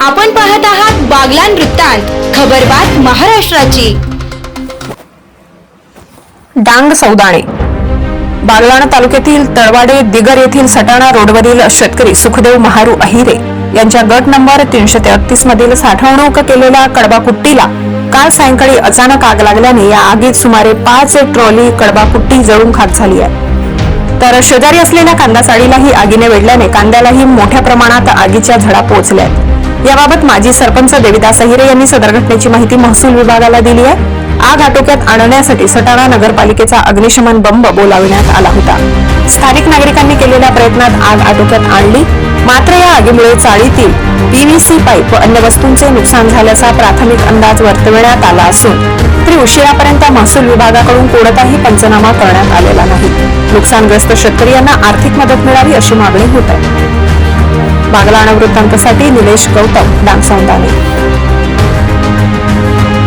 आपण पाहत आहात बागलान वृत्तांत खबरबात महाराष्ट्राची. डांग सौदाणे. बागलाण तालुक्यातील तळवाडे दिगर येथील सटाणा रोडवरील शेतकरी सुखदेव महारू अहिरे यांच्या गट नंबर तीनशे तेहतीस मधील साठवणूक केलेल्या कडबाकुट्टीला काल सायंकाळी अचानक आग लागल्याने या आगीत सुमारे पाच ट्रॉली कडबाकुट्टी जळून खाक झाली आहे. तर शेजारी असलेल्या कांदा साडीलाही आगीने वेढल्याने कांद्यालाही मोठ्या प्रमाणात आगीच्या झडा पोहोचल्या याबाबत माजी सरपंच देविदास अहिरे यांनी सदर घटनेची माहिती महसूल विभागाला दिली आहे. आग आटोक्यात आणण्यासाठी सटाणा नगरपालिकेचा अग्निशमन बंब बोलाविण्यात आला होता. स्थानिक नागरिकांनी केलेल्या प्रयत्नात आग आटोक्यात आणली. मात्र या आगीमुळे चाळीतील पीव्हीसी पाईप व अन्य वस्तूंचे नुकसान झाल्याचा प्राथमिक अंदाज वर्तविण्यात आला असून उशिरापर्यंत महसूल विभागाकडून कोणताही पंचनामा करण्यात आलेला नाही. नुकसानग्रस्त शेतकऱ्यांना आर्थिक मदत मिळावी अशी मागणी होत आहे. बागलाणा वृत्तांतासाठी निलेश गौतम डांगसौंदाने